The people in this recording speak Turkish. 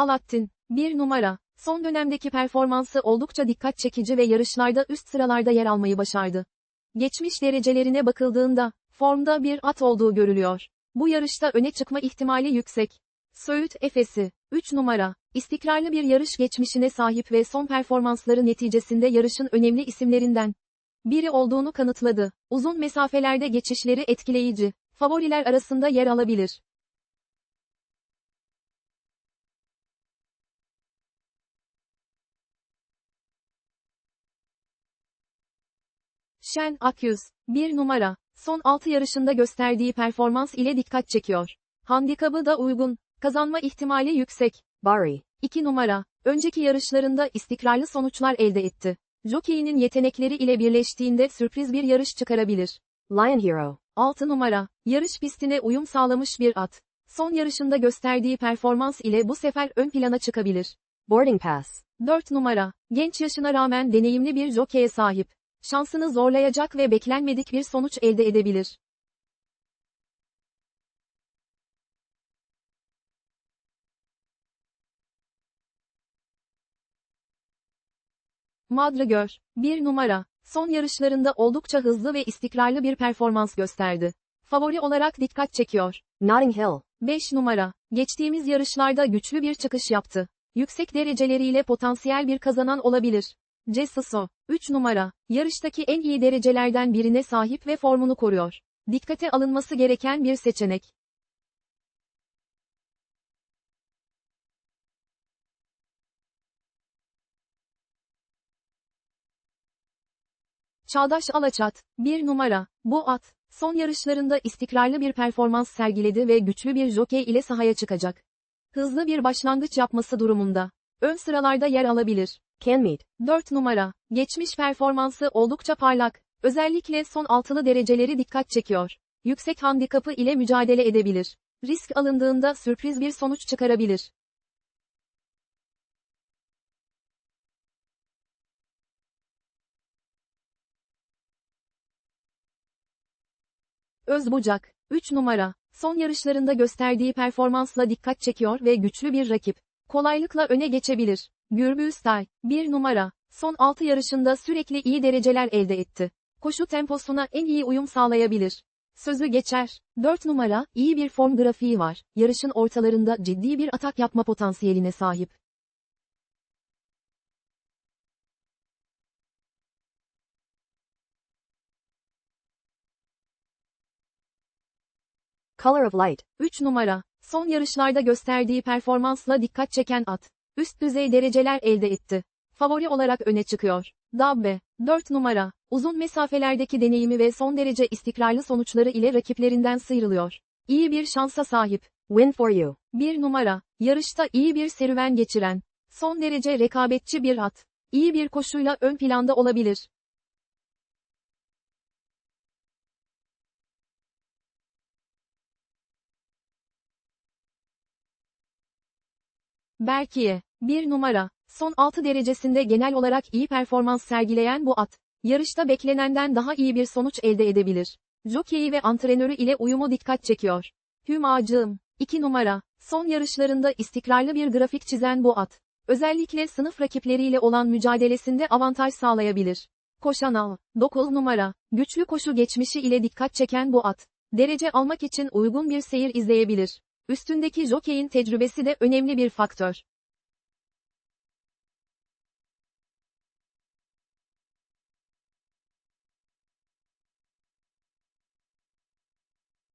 Alaaddin, 1 numara. Son dönemdeki performansı oldukça dikkat çekici ve yarışlarda üst sıralarda yer almayı başardı. Geçmiş derecelerine bakıldığında, formda bir at olduğu görülüyor. Bu yarışta öne çıkma ihtimali yüksek. Söğüt Efes'i, 3 numara, istikrarlı bir yarış geçmişine sahip ve son performansları neticesinde yarışın önemli isimlerinden biri olduğunu kanıtladı. Uzun mesafelerde geçişleri etkileyici, favoriler arasında yer alabilir. Şen Akyüz, 1 numara, son 6 yarışında gösterdiği performans ile dikkat çekiyor. Handikabı da uygun, kazanma ihtimali yüksek. Barry, 2 numara, önceki yarışlarında istikrarlı sonuçlar elde etti. Jockey'nin yetenekleri ile birleştiğinde sürpriz bir yarış çıkarabilir. Lion Hero, 6 numara, yarış pistine uyum sağlamış bir at. Son yarışında gösterdiği performans ile bu sefer ön plana çıkabilir. Boarding Pass, 4 numara, genç yaşına rağmen deneyimli bir jockey'e sahip. Şansını zorlayacak ve beklenmedik bir sonuç elde edebilir. Madrigör, 1 numara, son yarışlarında oldukça hızlı ve istikrarlı bir performans gösterdi. Favori olarak dikkat çekiyor. Notting Hill, 5 numara, geçtiğimiz yarışlarda güçlü bir çıkış yaptı. Yüksek dereceleriyle potansiyel bir kazanan olabilir. Cesuso, 3 numara, yarıştaki en iyi derecelerden birine sahip ve formunu koruyor. Dikkate alınması gereken bir seçenek. Çağdaş Alaçat, 1 numara, bu at, son yarışlarında istikrarlı bir performans sergiledi ve güçlü bir jokey ile sahaya çıkacak. Hızlı bir başlangıç yapması durumunda, ön sıralarda yer alabilir. Kenmead, 4 numara, geçmiş performansı oldukça parlak, özellikle son altılı dereceleri dikkat çekiyor. Yüksek handikapı ile mücadele edebilir. Risk alındığında sürpriz bir sonuç çıkarabilir. Özbucak, 3 numara, son yarışlarında gösterdiği performansla dikkat çekiyor ve güçlü bir rakip. Kolaylıkla öne geçebilir. Gürbüztay, 1 numara, son 6 yarışında sürekli iyi dereceler elde etti. Koşu temposuna en iyi uyum sağlayabilir. Sözü geçer. 4 numara, iyi bir form grafiği var. Yarışın ortalarında ciddi bir atak yapma potansiyeline sahip. Color of Light, 3 numara, son yarışlarda gösterdiği performansla dikkat çeken at. Üst düzey dereceler elde etti. Favori olarak öne çıkıyor. Dabbe, 4 numara, uzun mesafelerdeki deneyimi ve son derece istikrarlı sonuçları ile rakiplerinden sıyrılıyor. İyi bir şansa sahip. Win for you. 1 numara, yarışta iyi bir serüven geçiren, son derece rekabetçi bir at. İyi bir koşuyla ön planda olabilir. Berkiye, 1 numara, son 6 derecesinde genel olarak iyi performans sergileyen bu at, yarışta beklenenden daha iyi bir sonuç elde edebilir. Jockey'i ve antrenörü ile uyumu dikkat çekiyor. Hümacığım, 2 numara, son yarışlarında istikrarlı bir grafik çizen bu at, özellikle sınıf rakipleriyle olan mücadelesinde avantaj sağlayabilir. Koşanal, 9 numara, güçlü koşu geçmişi ile dikkat çeken bu at, derece almak için uygun bir seyir izleyebilir. Üstündeki jokey'in tecrübesi de önemli bir faktör.